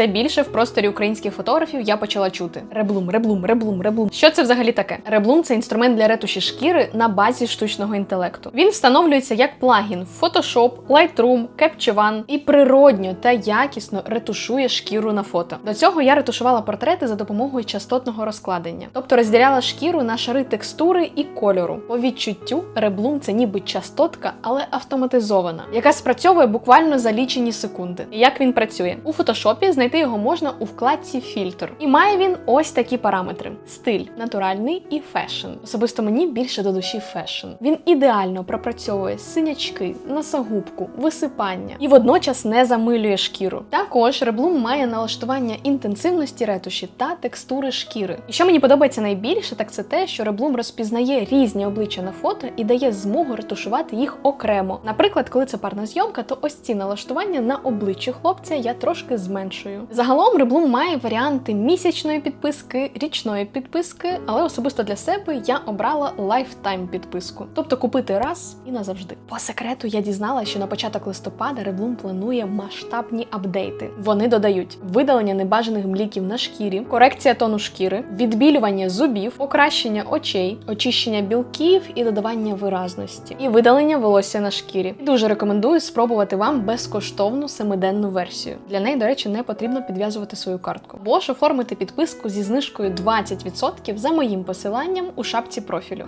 все більше в просторі українських фотографів я почала чути: реблум, реблум, реблум, реблум. Що це взагалі таке? Реблум це інструмент для ретуші шкіри на базі штучного інтелекту. Він встановлюється як плагін в Photoshop, Lightroom, Capture One і природньо та якісно ретушує шкіру на фото. До цього я ретушувала портрети за допомогою частотного розкладення, тобто розділяла шкіру на шари текстури і кольору. По відчуттю реблум це ніби частотка, але автоматизована, яка спрацьовує буквально за лічені секунди. І як він працює? У фотошопі знайти його можна у вкладці фільтр. І має він ось такі параметри: стиль, натуральний і фешн. Особисто мені більше до душі фешн. Він ідеально пропрацьовує синячки, носогубку, висипання і водночас не замилює шкіру. Також реблум має налаштування інтенсивності ретуші та текстури шкіри. І що мені подобається найбільше, так це те, що реблум розпізнає різні обличчя на фото і дає змогу ретушувати їх окремо. Наприклад, коли це парна зйомка, то ось ці налаштування на обличчі хлопця я трошки зменшую. Загалом реблум має варіанти місячної підписки, річної підписки, але особисто для себе я обрала лайфтайм підписку, тобто купити раз і назавжди. По секрету я дізналася, що на початок листопада Реблум планує масштабні апдейти. Вони додають видалення небажаних бліків на шкірі, корекція тону шкіри, відбілювання зубів, покращення очей, очищення білків і додавання виразності, і видалення волосся на шкірі. Дуже рекомендую спробувати вам безкоштовну семиденну версію. Для неї, до речі, не потрібно підв'язувати свою картку. Або ж оформити підписку зі знижкою 20% за моїм посиланням у шапці профілю.